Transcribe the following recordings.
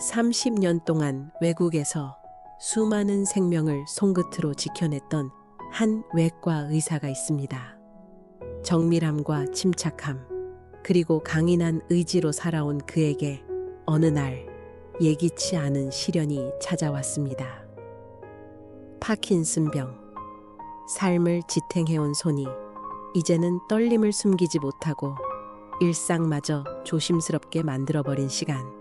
30년 동안 외국에서 수많은 생명을 손끝으로 지켜냈던 한 외과 의사가 있습니다. 정밀함과 침착함, 그리고 강인한 의지로 살아온 그에게 어느 날 예기치 않은 시련이 찾아왔습니다. 파킨슨병. 삶을 지탱해온 손이 이제는 떨림을 숨기지 못하고 일상마저 조심스럽게 만들어버린 시간.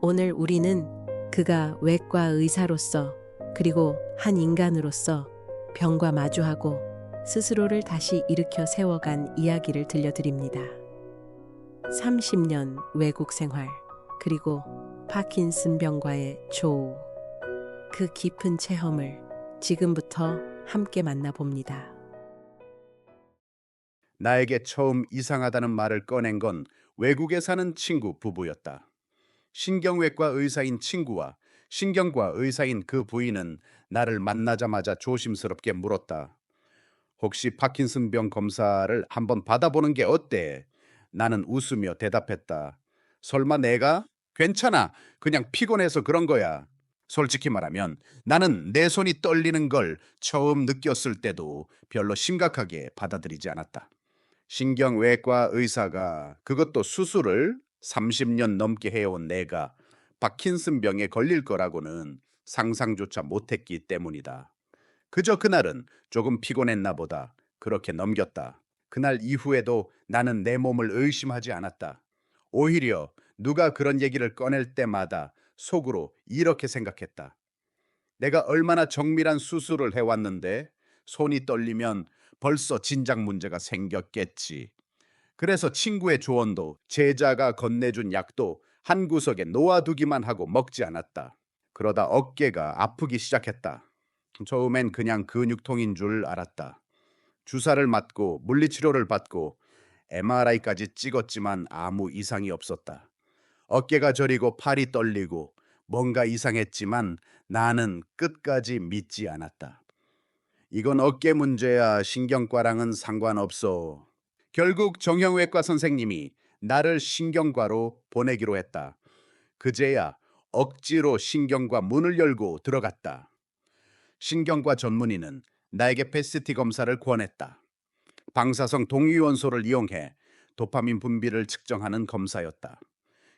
오늘 우리는 그가 외과 의사로서 그리고 한 인간으로서 병과 마주하고 스스로를 다시 일으켜 세워간 이야기를 들려드립니다. 30년 외국 생활, 그리고 파킨슨 병과의 조우. 그 깊은 체험을 지금부터 함께 만나봅니다. 나에게 처음 이상하다는 말을 꺼낸 건 외국에 사는 친구 부부였다. 신경외과 의사인 친구와 신경과 의사인 그 부인은 나를 만나자마자 조심스럽게 물었다. 혹시 파킨슨병 검사를 한번 받아보는 게 어때? 나는 웃으며 대답했다. 설마 내가? 괜찮아. 그냥 피곤해서 그런 거야. 솔직히 말하면 나는 내 손이 떨리는 걸 처음 느꼈을 때도 별로 심각하게 받아들이지 않았다. 신경외과 의사가 그것도 수술을 30년 넘게 해온 내가 파킨슨 병에 걸릴 거라고는 상상조차 못했기 때문이다. 그저 그날은 조금 피곤했나 보다. 그렇게 넘겼다. 그날 이후에도 나는 내 몸을 의심하지 않았다. 오히려 누가 그런 얘기를 꺼낼 때마다 속으로 이렇게 생각했다. 내가 얼마나 정밀한 수술을 해왔는데 손이 떨리면 벌써 진작 문제가 생겼겠지. 그래서 친구의 조언도 제자가 건네준 약도 한 구석에 놓아두기만 하고 먹지 않았다. 그러다 어깨가 아프기 시작했다. 처음엔 그냥 근육통인 줄 알았다. 주사를 맞고 물리치료를 받고 MRI까지 찍었지만 아무 이상이 없었다. 어깨가 저리고 팔이 떨리고 뭔가 이상했지만 나는 끝까지 믿지 않았다. 이건 어깨 문제야. 신경과랑은 상관없어. 결국 정형외과 선생님이 나를 신경과로 보내기로 했다. 그제야 억지로 신경과 문을 열고 들어갔다. 신경과 전문의는 나에게 패스티 검사를 권했다. 방사성 동위원소를 이용해 도파민 분비를 측정하는 검사였다.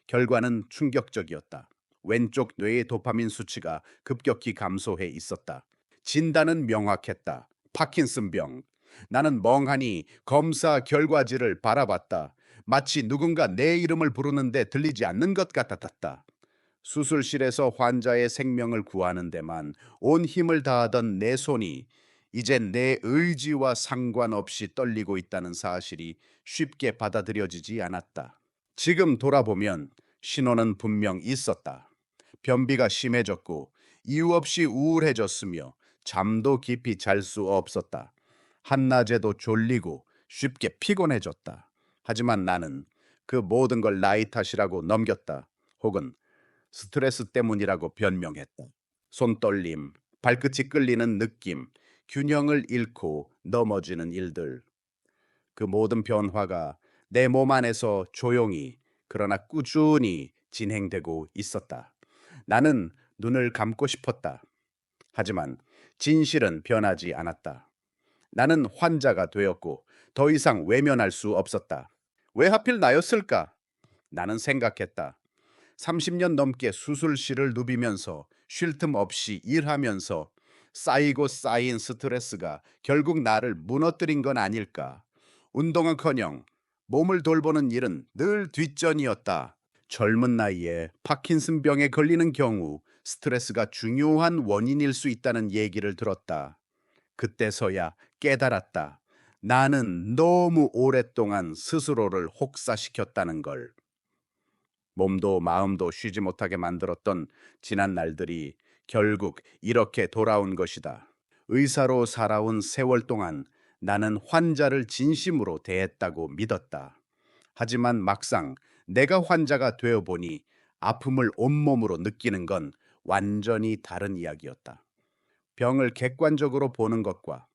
결과는 충격적이었다. 왼쪽 뇌의 도파민 수치가 급격히 감소해 있었다. 진단은 명확했다. 파킨슨병. 나는 멍하니 검사 결과지를 바라봤다. 마치 누군가 내 이름을 부르는데 들리지 않는 것 같았다. 수술실에서 환자의 생명을 구하는 데만 온 힘을 다하던 내 손이 이제 내 의지와 상관없이 떨리고 있다는 사실이 쉽게 받아들여지지 않았다. 지금 돌아보면 신호는 분명 있었다. 변비가 심해졌고 이유 없이 우울해졌으며 잠도 깊이 잘 수 없었다. 한낮에도 졸리고 쉽게 피곤해졌다. 하지만 나는 그 모든 걸 나이 탓이라고 넘겼다. 혹은 스트레스 때문이라고 변명했다. 손떨림, 발끝이 끌리는 느낌, 균형을 잃고 넘어지는 일들. 그 모든 변화가 내 몸 안에서 조용히 그러나 꾸준히 진행되고 있었다. 나는 눈을 감고 싶었다. 하지만 진실은 변하지 않았다. 나는 환자가 되었고 더 이상 외면할 수 없었다. 왜 하필 나였을까? 나는 생각했다. 30년 넘게 수술실을 누비면서 쉴 틈 없이 일하면서 쌓이고 쌓인 스트레스가 결국 나를 무너뜨린 건 아닐까. 운동은커녕 몸을 돌보는 일은 늘 뒷전이었다. 젊은 나이에 파킨슨병에 걸리는 경우 스트레스가 중요한 원인일 수 있다는 얘기를 들었다. 그때서야 깨달았다. 나는 너무 오랫동안 스스로를 혹사시켰다는 걸. 몸도 마음도 쉬지 못하게 만들었던 지난 날들이 결국 이렇게 돌아온 것이다. 의사로 살아온 세월 동안 나는 환자를 진심으로 대했다고 믿었다. 하지만 막상 내가 환자가 되어 보니 아픔을 온몸으로 느끼는 건 완전히 다른 이야기였다. 병을 객관적으로 보는 것과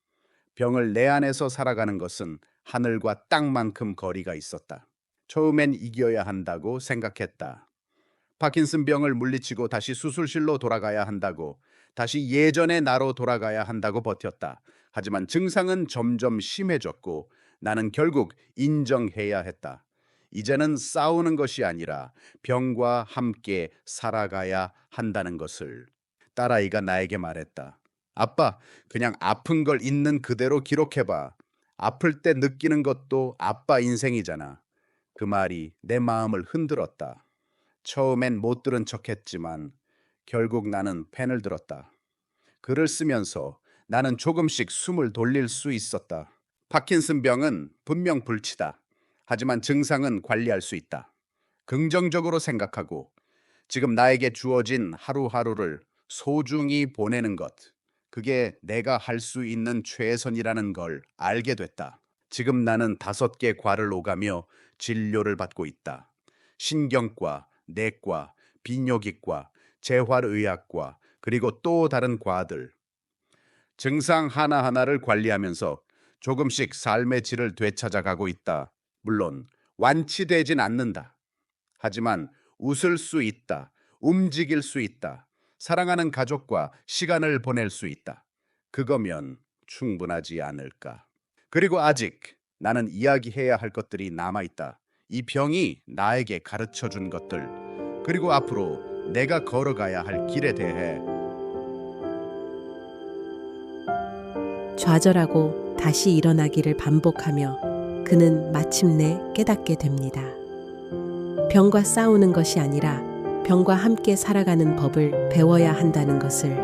병을 내 안에서 살아가는 것은 하늘과 땅만큼 거리가 있었다. 처음엔 이겨야 한다고 생각했다. 파킨슨 병을 물리치고 다시 수술실로 돌아가야 한다고, 다시 예전의 나로 돌아가야 한다고 버텼다. 하지만 증상은 점점 심해졌고 나는 결국 인정해야 했다. 이제는 싸우는 것이 아니라 병과 함께 살아가야 한다는 것을. 딸아이가 나에게 말했다. 아빠, 그냥 아픈 걸 있는 그대로 기록해봐. 아플 때 느끼는 것도 아빠 인생이잖아. 그 말이 내 마음을 흔들었다. 처음엔 못 들은 척 했지만 결국 나는 펜을 들었다. 글을 쓰면서 나는 조금씩 숨을 돌릴 수 있었다. 파킨슨 병은 분명 불치다. 하지만 증상은 관리할 수 있다. 긍정적으로 생각하고 지금 나에게 주어진 하루하루를 소중히 보내는 것. 그게 내가 할 수 있는 최선이라는 걸 알게 됐다. 지금 나는 다섯 개 과를 오가며 진료를 받고 있다. 신경과, 내과, 비뇨기과, 재활의학과, 그리고 또 다른 과들. 증상 하나하나를 관리하면서 조금씩 삶의 질을 되찾아가고 있다. 물론 완치되진 않는다. 하지만 웃을 수 있다. 움직일 수 있다. 사랑하는 가족과 시간을 보낼 수 있다. 그거면 충분하지 않을까. 그리고 아직 나는 이야기해야 할 것들이 남아 있다. 이 병이 나에게 가르쳐 준 것들, 그리고 앞으로 내가 걸어가야 할 길에 대해 좌절하고 다시 일어나기를 반복하며 그는 마침내 깨닫게 됩니다. 병과 싸우는 것이 아니라 병과 함께 살아가는 법을 배워야 한다는 것을.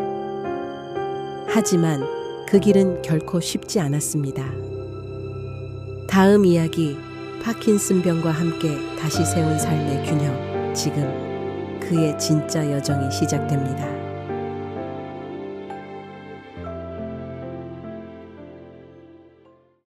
하지만 그 길은 결코 쉽지 않았습니다. 다음 이야기 파킨슨병과 함께 다시 세운 삶의 균형. 지금 그의 진짜 여정이 시작됩니다.